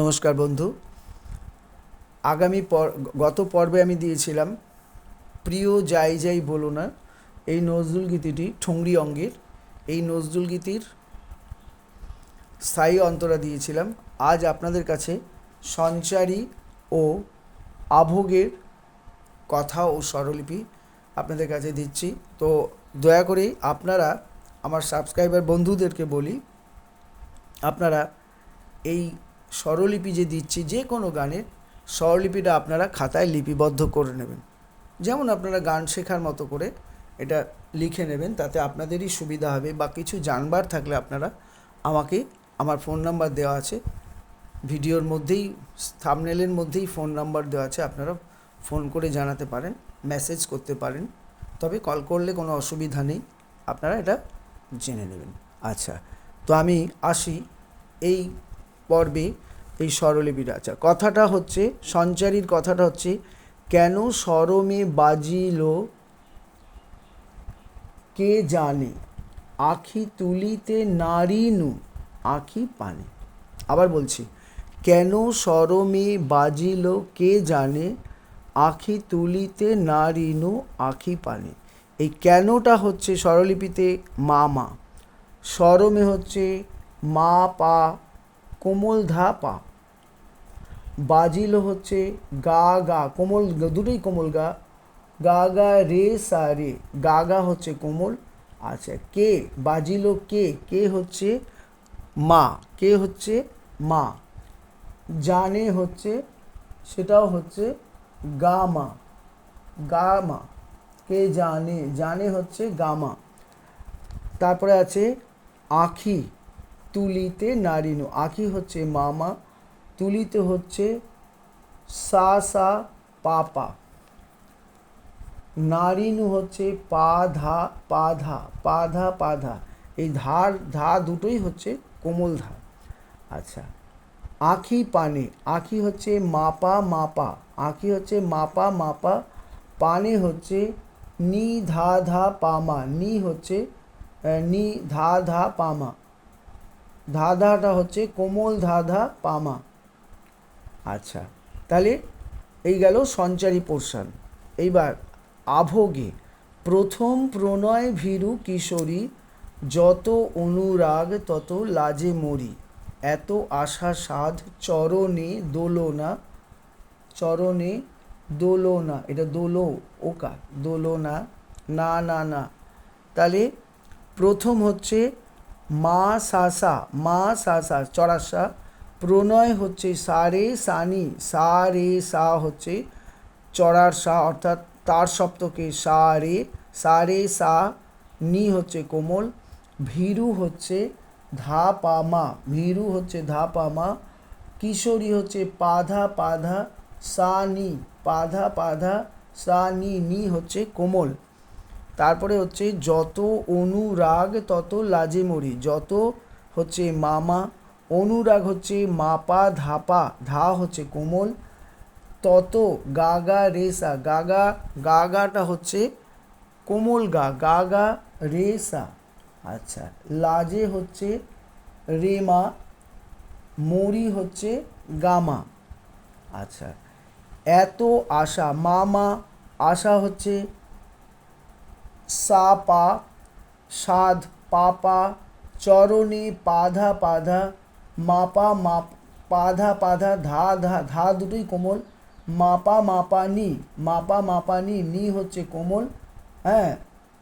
নমস্কার বন্ধু। আগামী পর, গত পর্বে আমি দিয়েছিলাম প্রিয় যাই যাই বলো না, এই নজরুল গীতিটি ঠুংরি অঙ্গের। এই নজরুল গীতির স্থায়ী অন্তরা দিয়েছিলাম। আজ আপনাদের কাছে সঞ্চারী ও আভোগের কথা ও স্বরলিপি আপনাদের কাছে দিচ্ছি। তো দয়া করে আপনারা, আমার সাবস্ক্রাইবার বন্ধুদেরকে বলি, আপনারা এই স্বরলিপি যে দিচ্ছি, যে কোনো গানের স্বরলিপিটা আপনারা খাতায় লিপিবদ্ধ করে নেবেন। যেমন আপনারা গান শেখার মতো করে এটা লিখে নেবেন, তাতে আপনাদেরই সুবিধা হবে বা কিছু জানবার থাকলে আপনারা আমাকে, আমার ফোন নাম্বার দেওয়া আছে। ভিডিওর মধ্যেই, থামনেলের মধ্যেই ফোন নাম্বার দেওয়া আছে, আপনারা ফোন করে জানাতে পারেন, মেসেজ করতে পারেন। তবে কল করলে কোনো অসুবিধা নেই, আপনারা এটা জেনে নেবেন। আচ্ছা তো আমি আসি এই পর্বে এই স্বরলিপিটা। আচ্ছা কথাটা হচ্ছে, সঞ্চারীর কথাটা হচ্ছে, কেন স্বরমে বাজিল কে জানে? আখি তুলিতে নারীনু আখি পানে। আবার বলছি, কেন স্বরমে বাজিল কে জানে? আখি তুলিতে নারীনু আখি পানে। এই কেনটা হচ্ছে স্বরলিপিতে মা মা স্বরমে হচ্ছে মা পা কোমল ধা পা বাজিল হচ্ছে গা গা, কোমল দুটোই কোমল গা। গা গা রে সা রে, গা গা হচ্ছে কোমল। আচ্ছা কে? বাজিল কে? কে হচ্ছে মা? কে হচ্ছে মা? জানে হচ্ছে, সেটাও হচ্ছে গা মা। গা মা। কে জানে? জানে হচ্ছে গামা তারপরে আছে আখি। তুলিতে নারিনু। আখি হচ্ছে মামা তুলিতে হচ্ছে সা সা পাপা। নারিনু হচ্ছে পা ধা পা ধা পা ধা পা ধা। এই ধার ধা দুটোই হচ্ছে কোমল ধা আচ্ছা আখি পানে আখি হচ্ছে মাপা মাপা। আখি হচ্ছে মাপা মাপা। পানে হচ্ছে নি ধা ধা পামা নি হচ্ছে আহ, নি ধা ধা পামা ধা ধাটা হচ্ছে কোমল ধা ধা পামা। আচ্ছা তাহলে এই গেল সঞ্চারী পোর্শন এইবার আভোগে প্রথম প্রণয় ভীরু কিশোরী, যত অনুরাগ তত লাজে মরি। এত আশা সাধ চরণে দোলনা চরণে দোলনা, এটা দোলো ওকা দোলনা, না না না। তাহলে প্রথম হচ্ছে মা সাসা, মা সা সাসা, চড়াসা, প্রণয় হচ্ছে সা রে সানি সা রে সা হচ্ছে চড়ার সা অর্থাৎ তার সপ্তকে সা রে সা রে সা নি হচ্ছে কোমল, ভীরু হচ্ছে ধা পামা ভীরু হচ্ছে ধা পামা কিশোরী হচ্ছে পাধা পাধা সা নি পাধা পাধা সা নি নি হচ্ছে কোমল। তারপরে হচ্ছে যত অনুরাগ, তত লাজে মরি যত হচ্ছে মামা, অনুরাগ হচ্ছে মাপা, ধাপা, ধা হচ্ছে কোমল, তত গাগা, রেসা, গাগা, গাগাটা হচ্ছে কোমল গা, গাগা, রেসা। আচ্ছা লাজে হচ্ছে রেমা, মরি হচ্ছে গামা। আচ্ছা এত আশা, মামা, আশা হচ্ছে সা পা, সাধ পাপা চরণে পাধা পাধা মাপা মাপ পাধা পাধা, ধা ধা ধা দুটোই কোমল মাপা মাপা নি মাপা মাপা নি নি হচ্ছে কোমল হ্যাঁ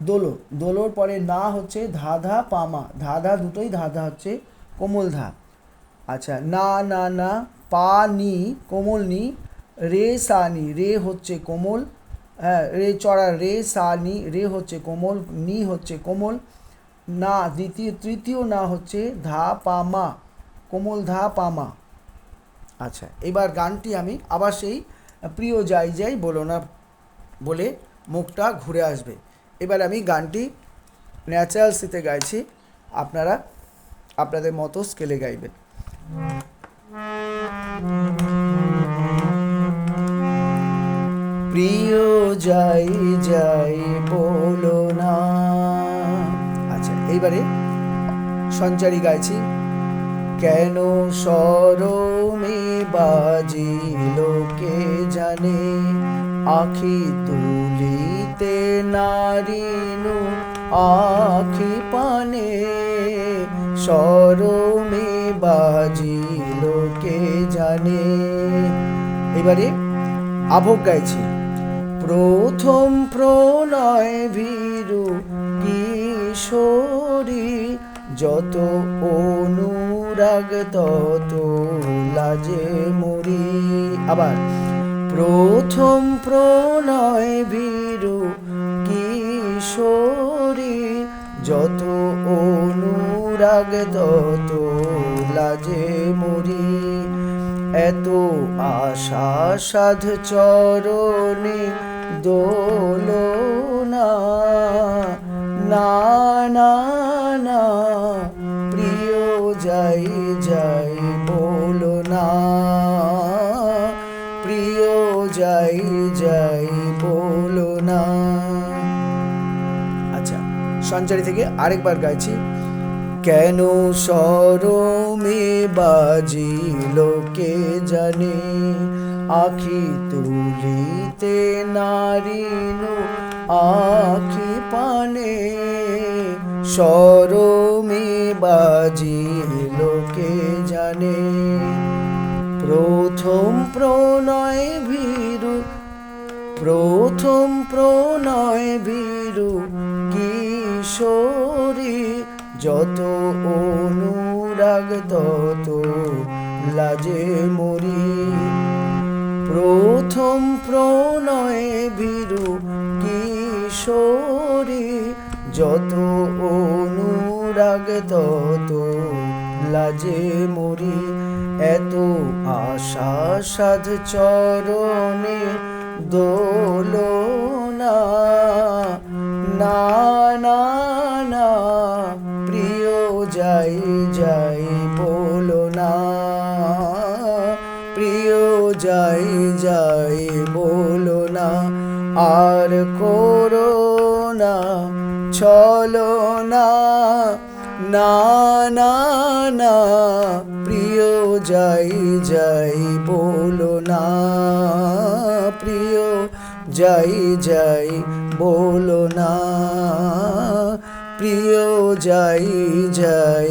দোলো, দোলোর পরে না হচ্ছে ধা ধা পামা ধা ধা দুটোই ধা ধা হচ্ছে কোমল ধা। আচ্ছা না না না, পা নি, কোমল নি, রে সা নি, রে হচ্ছে কোমল হ্যাঁ রে চড়া, রে সা, নি, রে হচ্ছে কোমল, নি হচ্ছে কোমল, না, দ্বিতীয়, তৃতীয় না হচ্ছে ধা, পা, মা, কোমল, ধা, পা, মা। আচ্ছা এবার গানটি আমি আবার সেই প্রিয় যাই যাই বলো না, বলে মুখটা ঘুরে আসবে। এবার আমি গানটি ন্যাচারাল সিতে গাইছি, আপনারা আপনাদের মতো স্কেলে গাইবেন। প্রিয় যাই যাই বলো না। আচ্ছা এইবারে সঞ্চারী গাইছি, কেন সরমে বাজি লোকে জানে, আখি তুলিতে নারিনু আখি পানে। সরমে বাজি লোকে জানে। এবারে আভোগ গাইছি। প্রথম প্রণয় ভীরু কিশোরী, যত অনুরাগ তত লাজে মরি আবার প্রথম প্রণয় ভীরু কিশোরী, যত অনুরাগ তত লাজে মরি এত আশা সাধ চরণে দোলনা না না না প্রিয় যাই যাই বলো না, প্রিয় যাই যাই বলো না। আচ্ছা সঞ্চারী থেকে আরেকবার গাইছি, কেন সরমে বাজি লোকে জানে? আখি তুলিতে নারিনু আখি পানে, সরমে বাজি লোকে জানে। প্রথম প্রণয় ভীরু, প্রথম প্রণয় ভীরু কিশোরী, যত অনুরাগ তত লাজে মরি প্রথম প্রণয়ে ভীরু কিশোরী, যত অনুরাগ তত লাজে মরি, এত আশা সাধ চরণে দোলনা, না করো না, চলো না না না না, প্রিয় যাই যাই, বলো না, প্রিয় যাই যাই, বলো না, প্রিয় যাই যাই,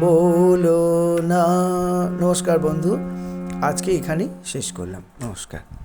বলো না। নমস্কার বন্ধু, আজকে এখানেই শেষ করলাম। নমস্কার।